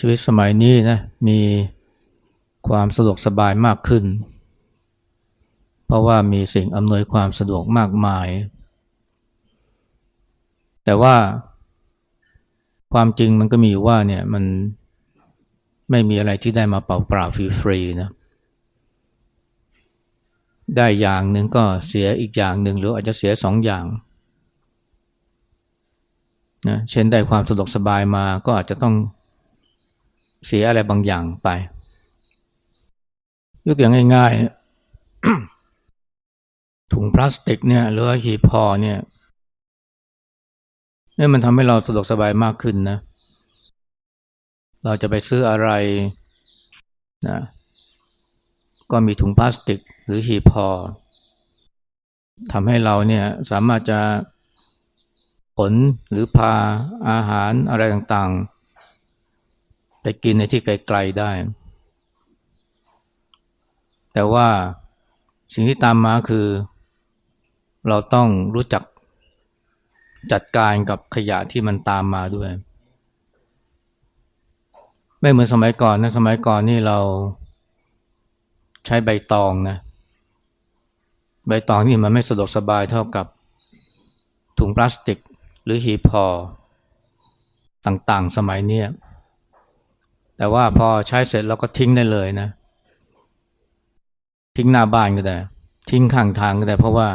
ชีวิตสมัยนี้นะมีความสะดวกสบายมากขึ้น เพราะว่ามีสิ่งอำนวยความสะดวกมากมาย แต่ว่าความจริงมันก็มีอยู่ว่าเนี่ยมันไม่มีอะไรที่ได้มาเป่าเปล่าฟรีๆนะได้อย่างหนึ่งก็เสียอีกอย่างหนึ่งหรืออาจจะเสียสองอย่างนะเช่นได้ความสะดวกสบายมาก็อาจจะต้อง เสียอะไรบางอย่างไป ยกตัวอย่างง่าย ๆ ถุงพลาสติกเนี่ยหรือว่าหีบห่อเนี่ยนี่มันทำให้เราสะดวกสบายมากขึ้นนะ เราจะไปซื้ออะไรนะก็มีถุงพลาสติกหรือหีบห่อทำให้เราเนี่ยสามารถจะขนหรือพาอาหารอะไรต่างๆ ไปกินในที่ไกลๆได้ แต่ว่าสิ่งที่ตามมาคือ เราต้องรู้จักจัดการกับขยะที่มันตามมาด้วย ไม่เหมือนสมัยก่อนนะสมัยก่อนนี่เราใช้ใบตองนะใบตองนี่มันไม่สะดวกสบายเท่ากับถุงพลาสติกหรือหีบห่อต่างๆ สมัยเนี้ย แต่ว่าพอใช้เสร็จเราก็ทิ้งได้เลยนะ ทิ้งหน้าบ้านก็ได้ ทิ้งข้างทางก็ได้ เพราะว่า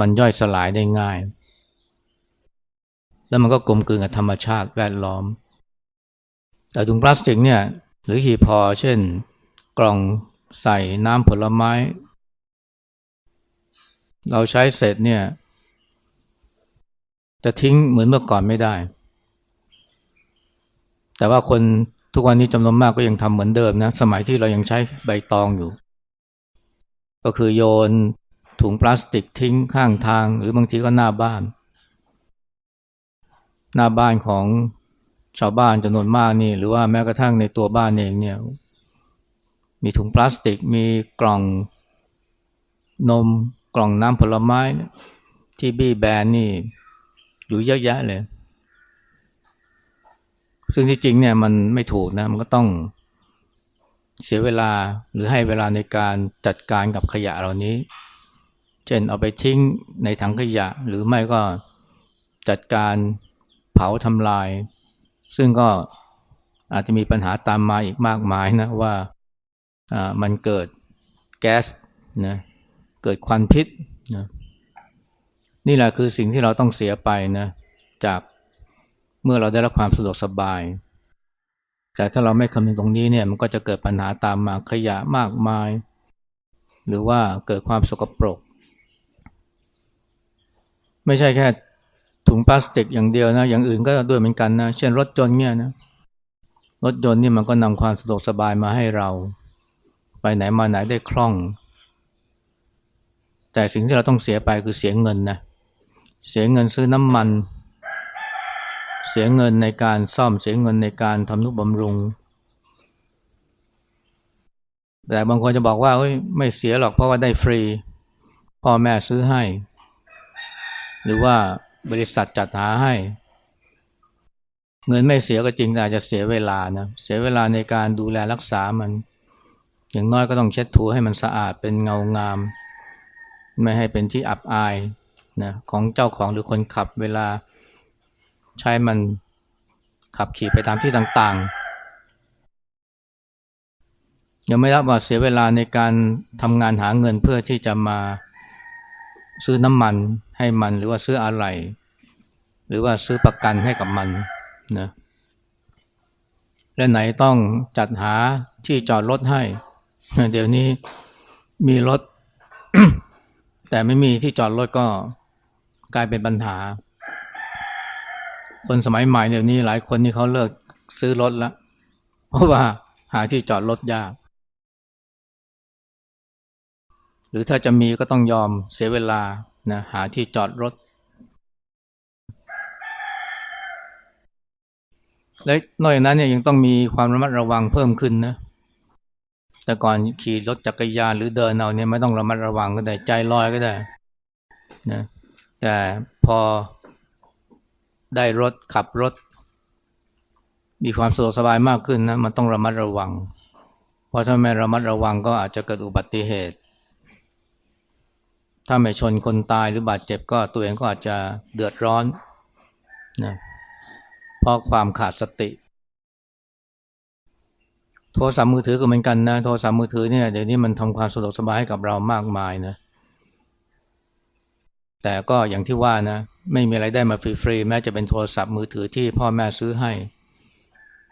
มันย่อยสลายได้ง่าย แล้วมันก็กลมกลืนกับธรรมชาติแวดล้อม แต่ถุงพลาสติกเนี่ย หรือหีบห่อเช่น กล่องใส่น้ำผลไม้ เราใช้เสร็จเนี่ย จะทิ้งเหมือนเมื่อก่อนไม่ได้ แต่ว่าคนทุกวันนี้จำนวนมากก็ยังทำเหมือนเดิมนะ สมัยที่เรายังใช้ใบตองอยู่ ก็คือโยนถุงพลาสติกทิ้งข้างทาง หรือบางทีก็หน้าบ้าน หน้าบ้านของชาวบ้านจำนวนมากนี่ หรือว่าแม้กระทั่งในตัวบ้านเองเนี่ย มีถุงพลาสติก มีกล่องนม กล่องน้ำผลไม้ ที่บี้แบนนี่ อยู่เยอะแยะเลย ซึ่งที่จริงเนี่ยมันไม่ถูกนะมันก็ต้องเสียเวลาหรือให้เวลาในการจัดการกับขยะเหล่านี้ เช่นเอาไปทิ้งในถังขยะ หรือไม่ก็จัดการเผาทำลาย ซึ่งก็อาจจะมีปัญหาตามมาอีกมากมายนะว่ามันเกิดแก๊สนะเกิดควันพิษนะนี่แหละคือสิ่งที่เราต้องเสียไปนะจาก เมื่อเราได้รับความสะดวกสบาย แต่ถ้าเราไม่คำนึงตรงนี้เนี่ยมันก็จะเกิดปัญหาตามมาขยะมากมาย หรือว่าเกิดความสกปรก ไม่ใช่แค่ถุงพลาสติกอย่างเดียวนะอย่างอื่นก็ด้วยเหมือนกันนะเช่นรถยนต์เนี่ยนะรถยนต์นี่มันก็นำความสะดวกสบายมาให้เรา ไปไหนมาไหนได้คล่อง แต่สิ่งที่เราต้องเสียไปคือเสียเงินนะเสียเงินซื้อน้ำมัน เสียเงินในการซ่อมเสียเงินในการทำนุบำรุง แต่บางคนจะบอกว่าไม่เสียหรอกเพราะว่าได้ฟรีพ่อแม่ซื้อให้ หรือว่าบริษัทจัดหาให้ เงินไม่เสียก็จริงแต่อาจจะเสียเวลานะเสียเวลาในการดูแลรักษามัน อย่างน้อยก็ต้องเช็ดถูให้มันสะอาดเป็นเงางาม ไม่ให้เป็นที่อับอายนะของเจ้าของหรือคนขับเวลา ใช้มันขับขี่ไปตามที่ต่างๆ ยังไม่รับว่าเสียเวลาในการทำงานหาเงินเพื่อที่จะมาซื้อน้ำมันให้มันหรือว่าซื้ออะไร หรือว่าซื้อประกันให้กับมันนะและไหนต้องจัดหาที่จอดรถให้ เดี๋ยวนี้มีรถ แต่ไม่มีที่จอดรถก็กลายเป็นปัญหา คนสมัยใหม่เดี๋ยวนี้หลายคนที่เขาเลิกซื้อรถแล้วเพราะว่าหาที่จอดรถยาก หรือถ้าจะมีก็ต้องยอมเสียเวลานะหาที่จอดรถ และนอกจากนั้นเนี่ยยังต้องมีความระมัดระวังเพิ่มขึ้นนะแต่ก่อนขี่รถจักรยานหรือเดินเอาเนี่ยไม่ต้องระมัดระวังก็ได้ใจลอยก็ได้นะแต่พอ ได้รถขับรถ มีความสะดวกสบายมากขึ้นนะมันต้องระมัดระวัง เพราะถ้าไม่ระมัดระวังก็อาจจะเกิดอุบัติเหตุ ถ้าไม่ชนคนตายหรือบาดเจ็บก็ตัวเองก็อาจจะเดือดร้อนนะเพราะความขาดสติ โทรศัพท์มือถือก็เหมือนกันนะโทรศัพท์มือถือเนี่ยเดี๋ยวนี้มันทำความสะดวกสบายให้กับเรามากมายนะแต่ก็อย่างที่ว่านะ ไม่มีอะไรได้มาฟรีๆแม้จะเป็นโทรศัพท์มือถือที่พ่อแม่ซื้อให้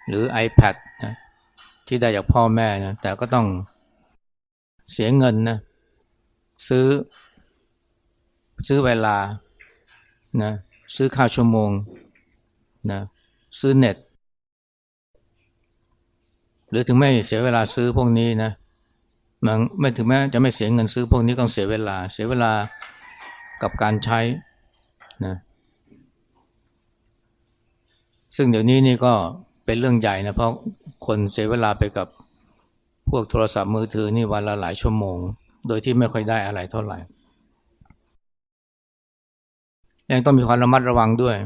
หรือ iPad นะที่ได้จากพ่อแม่นะแต่ก็ต้องเสียเงินนะซื้อ ซื้อเวลานะซื้อค่าชั่วโมงนะซื้อเน็ต หรือถึงไม่เสียเวลาซื้อพวกนี้นะมันไม่ถึงแม้จะไม่เสียเงินซื้อพวกนี้ก็เสียเวลา เสียเวลากับการใช้ นะซึ่งเดี๋ยวนี้นี่ก็เป็นเรื่องใหญ่นะ เพราะคนเสียเวลาไปกับพวกโทรศัพท์มือถือนี่วันละหลายชั่วโมง โดยที่ไม่ค่อยได้อะไรเท่าไหร่ ยังต้องมีความระมัดระวังด้วย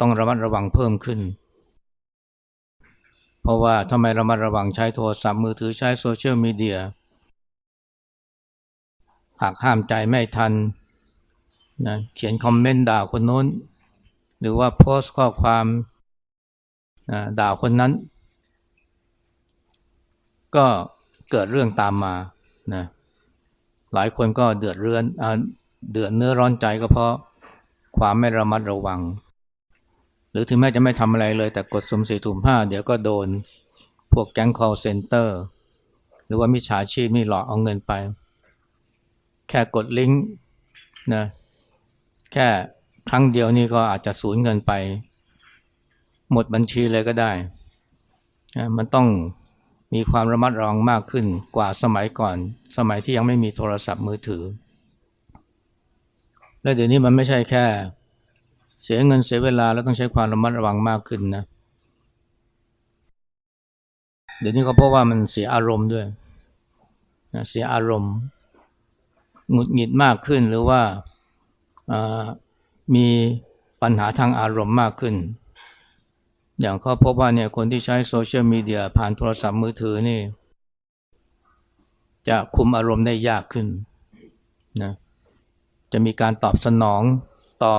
ต้องระมัดระวังเพิ่มขึ้น เพราะว่าทำไมระมัดระวังใช้โทรศัพท์มือถือใช้โซเชียลมีเดียหากห้ามใจไม่ทัน นะเขียนคอมเมนต์ด่าคนโน้น หรือว่าโพสต์ข้อความนะด่าคนนั้น ก็เกิดเรื่องตามมานะหลายคนก็เดือดเรือนเดือดเนื้อร้อนใจก็เพราะความไม่ระมัดระวัง หรือถึงแม้จะไม่ทำอะไรเลย แต่กดสุ่มสี่ถุมห้าเดี๋ยวก็โดนพวกแก๊ง call center หรือว่ามิจฉาชีพนี่หลอกเอาเงินไป แค่กดลิงก์นะ แค่ครั้งเดียวนี่ก็อาจจะสูญเงินไป หมดบัญชีเลยก็ได้ มันต้องมีความระมัดระวังมากขึ้นกว่าสมัยก่อน สมัยที่ยังไม่มีโทรศัพท์มือถือ และเดี๋ยวนี้มันไม่ใช่แค่ เสียเงินเสียเวลาแล้วต้องใช้ความระมัดระวังมากขึ้นนะ เดี๋ยวนี้เขาพบว่ามันเสียอารมณ์ด้วยเสียอารมณ์หงุดหงิดมากขึ้นหรือว่า มีปัญหาทางอารมณ์มากขึ้น อย่างเขาพบว่าเนี่ยคนที่ใช้โซเชียลมีเดียผ่านโทรศัพท์มือถือนี่ จะคุมอารมณ์ได้ยากขึ้นนะจะมีการตอบสนองต่อ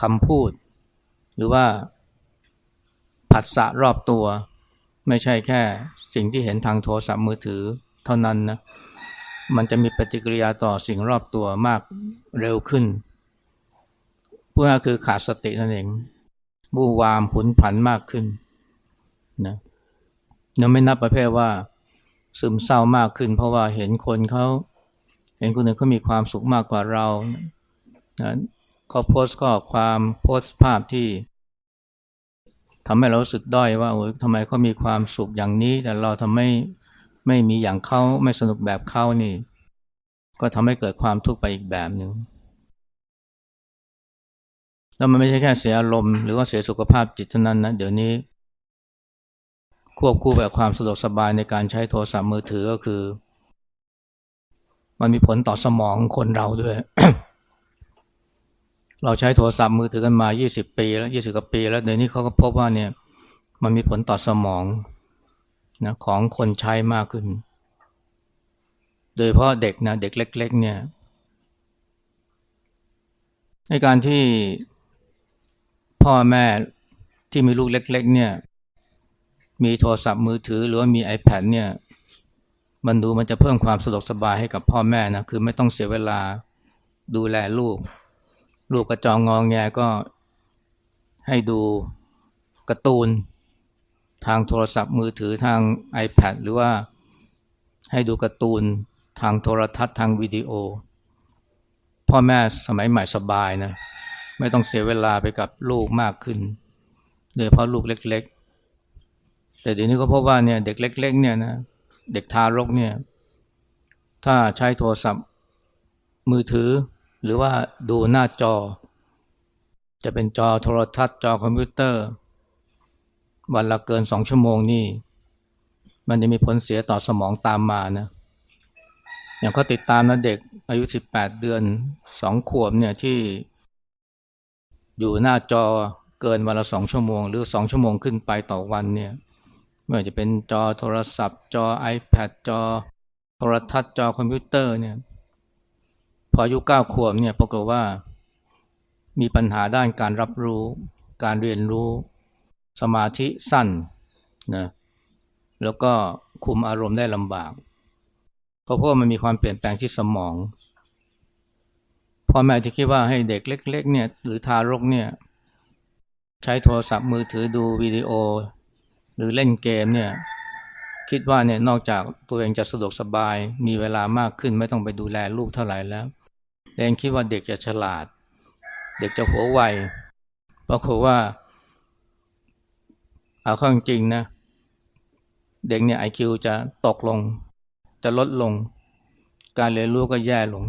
คำพูด หรือว่าผัสสะรอบตัว ไม่ใช่แค่สิ่งที่เห็นทางโทรศัพท์มือถือ เท่านั้นนะ มันจะมีปฏิกิริยาต่อสิ่งรอบตัวมากเร็วขึ้นเพูดง่ายคือขาดสตินั่นเองบูวามผุนผันมากขึ้นนะยังไม่นับประเภทว่าซึมเศร้ามากขึ้น เพราะว่าเห็นคนเขาเห็นคนอื่นเขามีความสุขมากกว่าเรานะเขาโพสต์ข้อความโพสต์ภาพที่ทำให้เรารู้สึกด้อยว่าโอ้ยทำไมเขามีความสุขอย่างนี้ แต่เราทำไม ไม่มีอย่างเขาไม่สนุกแบบเขานี่ ก็ทำให้เกิดความทุกข์ไปอีกแบบหนึ่งแล้วมันไม่ใช่แค่เสียอารมณ์หรือว่าเสียสุขภาพจิตเท่านั้นนะเดี๋ยวนี้ ควบคู่กับความสะดวกสบายในการใช้โทรศัพท์มือถือก็คือ มันมีผลต่อสมองคนเราด้วย เราใช้โทรศัพท์มือถือกันมา 20 ปี แล้ว 20 กว่าปี แล้วเดี๋ยวนี้เขาก็พบว่าเนี่ย มันมีผลต่อสมอง นะของคนใช้มากขึ้น โดยเพราะเด็กนะเด็กเล็ก ๆ เนี่ยในการที่พ่อแม่ที่มีลูกเล็ก ๆ เนี่ย มีโทรศัพท์มือถือหรือว่ามี iPad เนี่ยมันดูมันจะเพิ่มความสะดวกสบายให้กับพ่อแม่นะคือไม่ต้องเสียเวลาดูแลลูก ลูกกระจองงองแงก็ให้ดูการ์ตูน ทางโทรศัพท์มือถือทาง iPad หรือว่าให้ดูการ์ตูนทางโทรทัศน์ทางวิดีโอ พ่อแม่สมัยใหม่สบายนะ ไม่ต้องเสียเวลาไปกับลูกมากขึ้น โดยเพราะลูกเล็ก ๆ แต่เดี๋ยวนี้ก็พบว่าเนี่ยเด็กเล็ก ๆ เนี่ยนะเด็กทารกเนี่ยถ้าใช้โทรศัพท์มือถือ หรือว่าดูหน้าจอ จะเป็นจอโทรทัศน์จอคอมพิวเตอร์ วันละเกินสองชั่วโมงนี่ มันจะมีผลเสียต่อสมองตามมานะอย่างเขาติดตามนะเด็กอายุสิบแปดเดือนสองขวบเนี่ยที่อยู่หน้าจอเกินวันละสองชั่วโมง หรือสองชั่วโมงขึ้นไปต่อวันเนี่ยไม่ว่าจะเป็นจอโทรศัพท์ จอ iPad จอโทรทัศน์จอคอมพิวเตอร์เนี่ยพออายุเก้าขวบเนี่ยปรากฏว่ามีปัญหาด้านการรับรู้ การเรียนรู้ สมาธิสั้นนะแล้วก็คุมอารมณ์ได้ลำบาก เพราะเพราะว่ามันมีความเปลี่ยนแปลงที่สมองพ่อแม่ที่คิดว่าให้เด็กเล็ก ๆ เนี่ยหรือทารกเนี่ยใช้โทรศัพท์มือถือดูวิดีโอ หรือเล่นเกมเนี่ยคิดว่าเนี่ยนอกจากตัวเองจะสะดวกสบายมีเวลามากขึ้นไม่ต้องไปดูแลลูกเท่าไหร่แล้วเองคิดว่าเด็กจะฉลาด เด็กจะหัวไวปรากฏว่า เอาข้าจริงนะ เด็กเนี่ยไอคิวจะตกลง จะลดลง การเรียนรู้ก็แย่ลง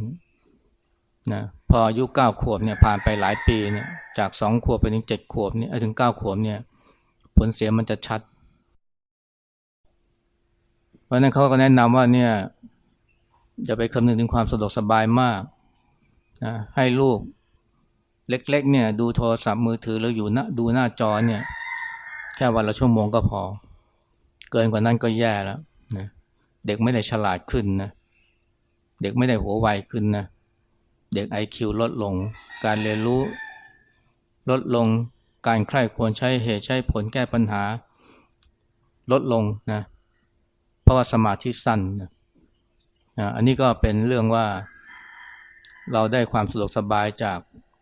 นะพออายุเก้าขวบเนี่ยผ่านไปหลายปีเนี่ยจากสองขวบไปถึงเจ็ดขวบเนี่ยถึงเก้าขวบเนี่ย ผลเสียมันจะชัด เพราะนั้นเขาก็แนะนำว่าเนี่ยอย่าไปคำนึงถึงความสะดวกสบายมากนะให้ลูกเล็กๆเนี่ยดูโทรศัพท์มือถือหรืออยู่น้าดูหน้าจอเนี่ย แค่วันละชั่วโมงก็พอ เกินกว่านั้นก็แย่แล้วนะเด็กไม่ได้ฉลาดขึ้นนะเด็กไม่ได้หัวไวขึ้นนะเด็ก IQ ลดลง การเรียนรู้ลดลงการใคร่ควรใช้เหตุใช้ผลแก้ปัญหา ลดลงนะเพราะว่าสมาธิสั้นนะอันนี้ก็เป็นเรื่องว่าเราได้ความสะดวกสบายจาก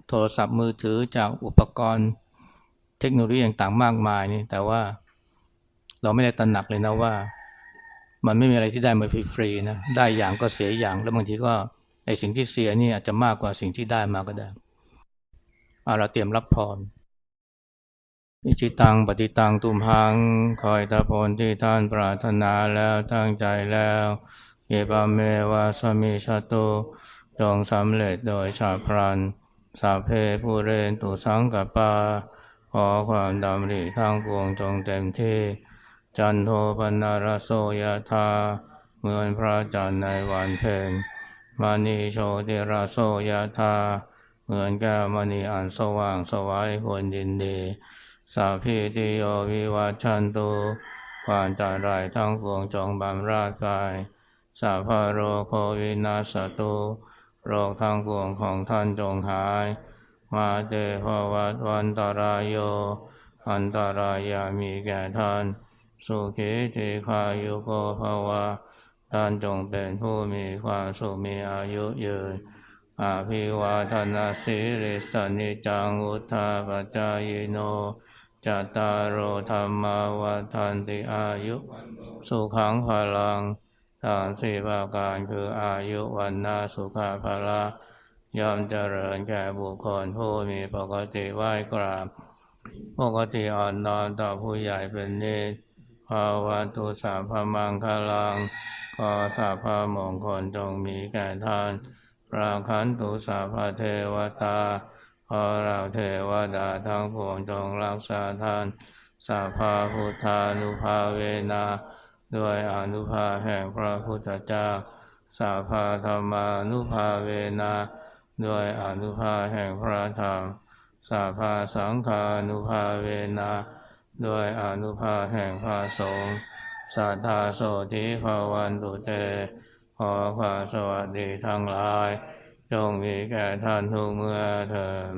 โทรศัพท์มือถือจากอุปกรณ์ เทคโนโลยีต่างๆมากมายนี่แต่ว่าเราไม่ได้ตระหนักเลยนะว่า มันไม่มีอะไรที่ได้มาฟรีๆนะได้อย่างก็เสียอย่างแล้วบางทีก็ไอสิ่งที่เสียนี่อาจจะมากกว่าสิ่งที่ได้มาก็ได้เอาเราเตรียมรับพรอิจิตังปฏิตังตุมหัง คอยตะพลที่ท่านปรารถนาแล้วตั้งใจแล้วเยปาเมวาสมิชาตุจงสำเร็จโดยชาพรันสาเพผู้เรนตุสังกปา ขอความดำริทางปวงจงเต็มที่ จันโทปนารโสยธาเหมือนพระจันทร์ในวันเพ็ญมานีโชติราโสยธาเหมือนแก้วมณีอันสว่างสวัยควรดินดี สาพีติโยวิวัชันตุความตายรายทั้งปวงจงบำราดกาย สาพาโรโควินาสตุ โรคทางปวงของท่านจงหาย มาเตภวัตวันตรายโย อันตรายามีแก่ท่าน สุขีติคายุโกภวะ ท่านจงเป็นผู้มีความสุขมีอายุยืนอาภิวาทนาสิริสนิจังอุทาปจายโนจัตตารโอธรรมวัฏันติอายุ สุขังพลังทางสี่ประการคืออายุวันนาสุขาภาละ ย่อมเจริญแก่บุคคลผู้มีปกติไหว้กราบ ปกติอ่อนนอนต่อผู้ใหญ่เป็นนิสภาวะตุสาพมังคลังขอสาพมงคลจงมีแก่ท่านราคันตุสาพเทวตาขอเราเทวดาทั้งปวงจงรักษาท่านสาพาพุทธานุภาเวนาด้วยอนุภาแห่งพระพุทธเจ้าสาภาธรรมานุภาเวนา ด้วยอนุภาแห่งพระธรรมสาภาสังฆานุภาเวนาด้วยอนุภาแห่งพระสงฆ์สัทธาโสธิภาวันตุเต ขอความสวัสดีทั้งหลาย จงมีแก่ท่านทุกเมื่อเถิด